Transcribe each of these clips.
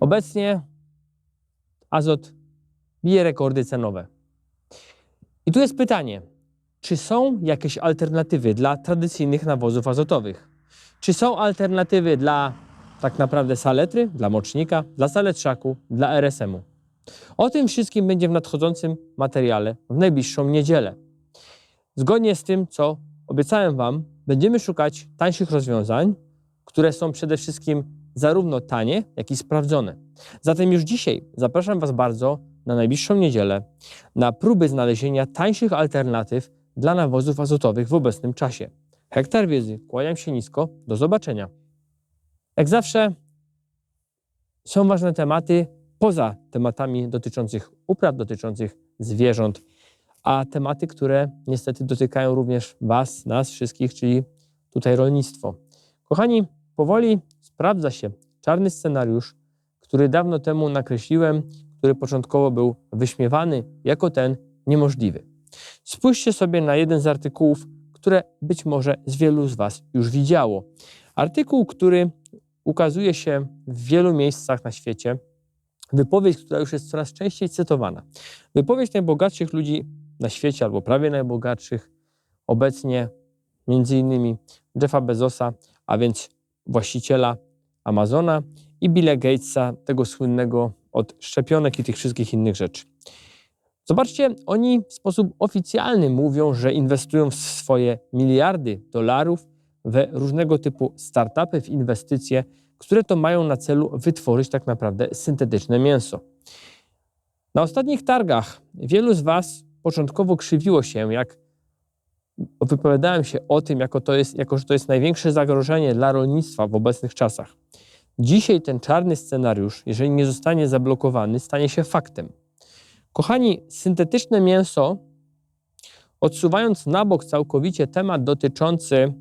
Obecnie azot bije rekordy cenowe. I tu jest pytanie, czy są jakieś alternatywy dla tradycyjnych nawozów azotowych? Czy są alternatywy dla tak naprawdę saletry, dla mocznika, dla saletrzaku, dla RSM-u? O tym wszystkim będzie w nadchodzącym materiale w najbliższą niedzielę. Zgodnie z tym, co obiecałem Wam, będziemy szukać tańszych rozwiązań, które są przede wszystkim zarówno tanie, jak i sprawdzone. Zatem już dzisiaj zapraszam Was bardzo na najbliższą niedzielę na próby znalezienia tańszych alternatyw dla nawozów azotowych w obecnym czasie. Hektar wiedzy, kłaniam się nisko, do zobaczenia. Jak zawsze są ważne tematy poza tematami dotyczących upraw, dotyczących zwierząt, a tematy, które niestety dotykają również Was, nas wszystkich, czyli tutaj rolnictwo. Kochani, powoli sprawdza się czarny scenariusz, który dawno temu nakreśliłem, który początkowo był wyśmiewany jako ten niemożliwy. Spójrzcie sobie na jeden z artykułów, które być może z wielu z Was już widziało. Artykuł, który ukazuje się w wielu miejscach na świecie, wypowiedź, która już jest coraz częściej cytowana. Wypowiedź najbogatszych ludzi na świecie, albo prawie najbogatszych, obecnie między innymi Jeffa Bezosa, a więc właściciela Amazona i Billa Gatesa, tego słynnego od szczepionek i tych wszystkich innych rzeczy. Zobaczcie, oni w sposób oficjalny mówią, że inwestują w swoje miliardy dolarów we różnego typu startupy, w inwestycje, które to mają na celu wytworzyć tak naprawdę syntetyczne mięso. Na ostatnich targach wielu z Was początkowo krzywiło się, jak wypowiadałem się o tym, jako, to jest, jako że to jest największe zagrożenie dla rolnictwa w obecnych czasach. Dzisiaj ten czarny scenariusz, jeżeli nie zostanie zablokowany, stanie się faktem. Kochani, syntetyczne mięso, odsuwając na bok całkowicie temat dotyczący,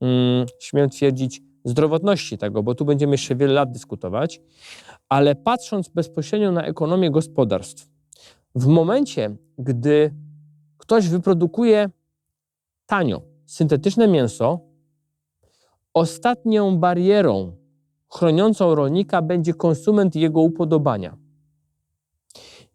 mm, śmiem twierdzić, zdrowotności tego, bo tu będziemy jeszcze wiele lat dyskutować, ale patrząc bezpośrednio na ekonomię gospodarstw, w momencie, gdy ktoś wyprodukuje tanio syntetyczne mięso, ostatnią barierą chroniącą rolnika będzie konsument i jego upodobania.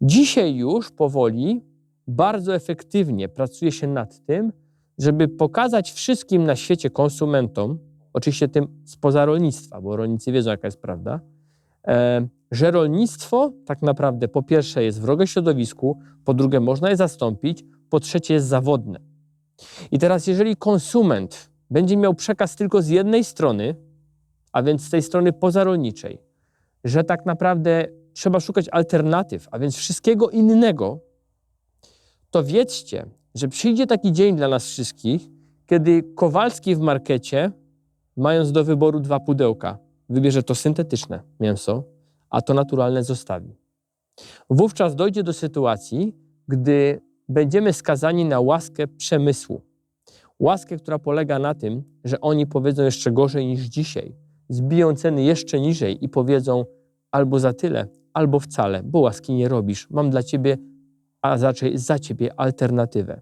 Dzisiaj już powoli bardzo efektywnie pracuje się nad tym, żeby pokazać wszystkim na świecie konsumentom, oczywiście tym spoza rolnictwa, bo rolnicy wiedzą, jaka jest prawda, że rolnictwo tak naprawdę po pierwsze jest wrogie środowisku, po drugie można je zastąpić, po trzecie jest zawodne. I teraz, jeżeli konsument będzie miał przekaz tylko z jednej strony, a więc z tej strony pozarolniczej, że tak naprawdę trzeba szukać alternatyw, a więc wszystkiego innego, to wiedzcie, że przyjdzie taki dzień dla nas wszystkich, kiedy Kowalski w markecie, mając do wyboru dwa pudełka, wybierze to syntetyczne mięso, a to naturalne zostawi. Wówczas dojdzie do sytuacji, gdy będziemy skazani na łaskę przemysłu. Łaskę, która polega na tym, że oni powiedzą jeszcze gorzej niż dzisiaj, zbiją ceny jeszcze niżej i powiedzą albo za tyle, albo wcale, bo łaski nie robisz. Mam dla ciebie, a raczej za ciebie alternatywę.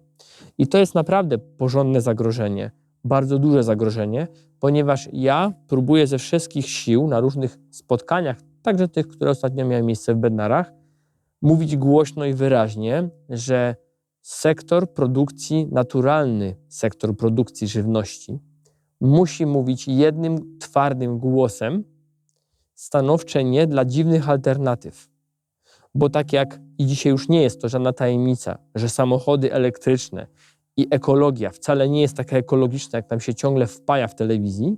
I to jest naprawdę porządne zagrożenie, bardzo duże zagrożenie, ponieważ ja próbuję ze wszystkich sił na różnych spotkaniach, także tych, które ostatnio miały miejsce w Bednarach, mówić głośno i wyraźnie, że sektor produkcji, naturalny sektor produkcji żywności, musi mówić jednym twardym głosem, stanowcze nie dla dziwnych alternatyw. Bo tak jak i dzisiaj już nie jest to żadna tajemnica, że samochody elektryczne i ekologia wcale nie jest taka ekologiczna, jak nam się ciągle wpaja w telewizji,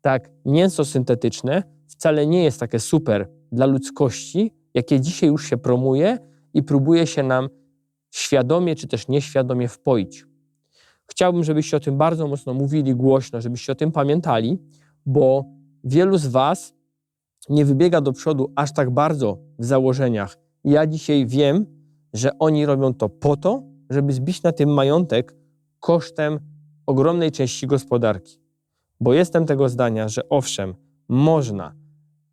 tak mięso syntetyczne wcale nie jest takie super dla ludzkości, jakie dzisiaj już się promuje i próbuje się nam świadomie czy też nieświadomie wpoić. Chciałbym, żebyście o tym bardzo mocno mówili głośno, żebyście o tym pamiętali, bo wielu z Was nie wybiega do przodu aż tak bardzo w założeniach. Ja dzisiaj wiem, że oni robią to po to, żeby zbić na tym majątek kosztem ogromnej części gospodarki. Bo jestem tego zdania, że owszem, można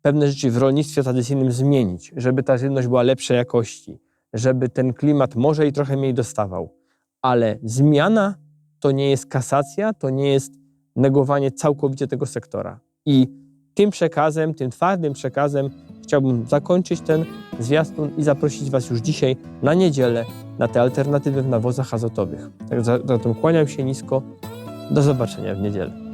pewne rzeczy w rolnictwie tradycyjnym zmienić, żeby ta żywność była lepszej jakości, żeby ten klimat może i trochę mniej dostawał, ale zmiana to nie jest kasacja, to nie jest negowanie całkowicie tego sektora. I tym przekazem, tym twardym przekazem chciałbym zakończyć ten zwiastun i zaprosić Was już dzisiaj na niedzielę na te alternatywy w nawozach azotowych. Tak za- zatem kłaniam się nisko. Do zobaczenia w niedzielę.